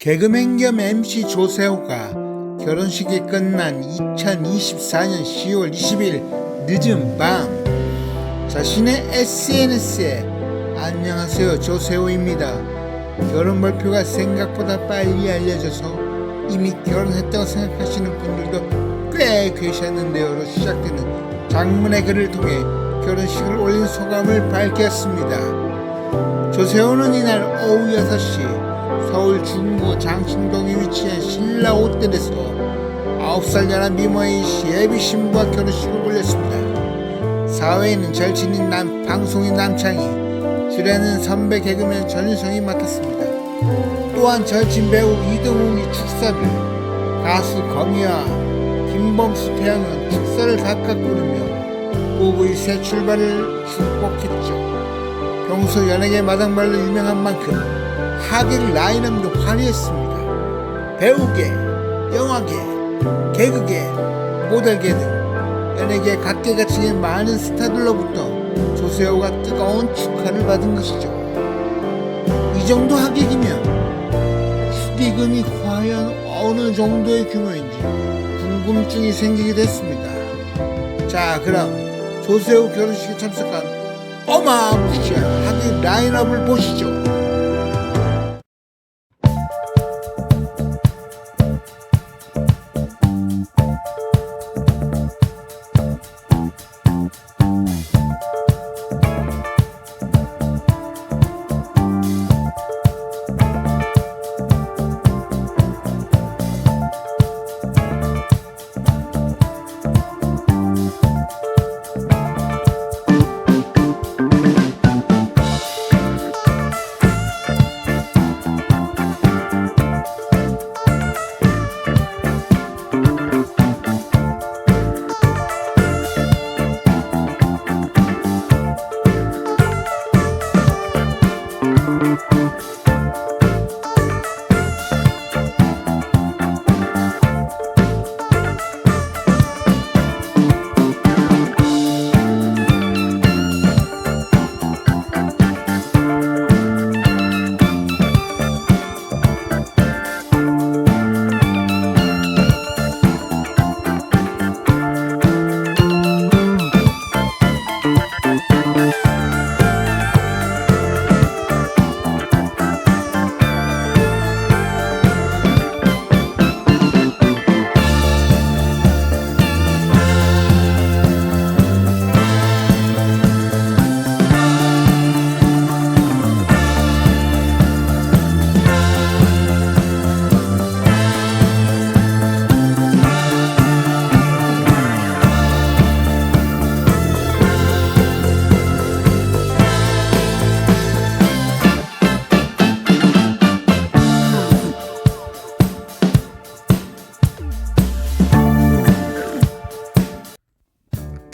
개그맨 겸 MC 조세호가 결혼식이 끝난 2024년 10월 20일 늦은 밤 자신의 SNS에 안녕하세요 조세호입니다. 결혼 발표가 생각보다 빨리 알려져서 이미 결혼했다고 생각하시는 분들도 꽤 계셨는데요로 시작되는 장문의 글을 통해 결혼식을 올린 소감을 밝혔습니다. 조세호는 이날 오후 6시 서울 중구 장신동에 위치한 신라 호텔에서 9살 연하 미모의 예비 신부와 결혼식을 올렸습니다. 사회에는 절친인 남, 방송인 남창희, 주례는 선배 개그맨 전유성이 맡았습니다. 또한 절친 배우 이동욱이 축사를, 가수 거미와 김범수 태양은 축사를 각각 부르며 부부의 새 출발을 축복했죠. 평소 연예계 마당발로 유명한 만큼 하객 라인업도 화려했습니다. 배우계, 영화계, 개그계, 모델계 등 연예계 각계각층의 많은 스타들로부터 조세호가 뜨거운 축하를 받은 것이죠. 이 정도 하객이면 축의금이 과연 어느 정도의 규모인지 궁금증이 생기기도 했습니다. 자, 그럼 조세호 결혼식에 참석한 어마무시한 하객 라인업을 보시죠.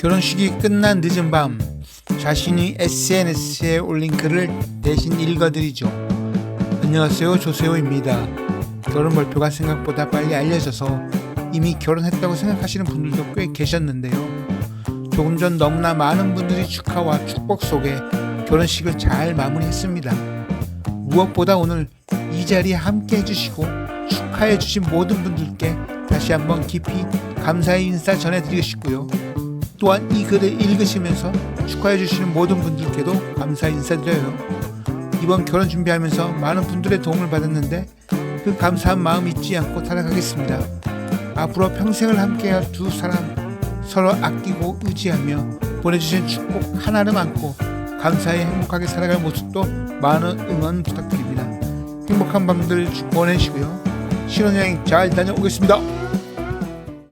결혼식이 끝난 늦은 밤 자신이 SNS에 올린 글을 대신 읽어드리죠. 안녕하세요 조세호입니다. 결혼 발표가 생각보다 빨리 알려져서 이미 결혼했다고 생각하시는 분들도 꽤 계셨는데요. 조금 전 너무나 많은 분들이 축하와 축복 속에 결혼식을 잘 마무리했습니다. 무엇보다 오늘 이 자리에 함께 해주시고 축하해주신 모든 분들께 다시 한번 깊이 감사의 인사 전해드리고 싶고요. 또한 이 글을 읽으시면서 축하해 주시는 모든 분들께도 감사 인사드려요. 이번 결혼 준비하면서 많은 분들의 도움을 받았는데 그 감사한 마음 잊지 않고 살아가겠습니다. 앞으로 평생을 함께할 두 사람 서로 아끼고 의지하며 보내주신 축복 하나를 안고 감사히 행복하게 살아갈 모습도 많은 응원 부탁드립니다. 행복한 밤들 보내시고요. 신혼여행 잘 다녀오겠습니다.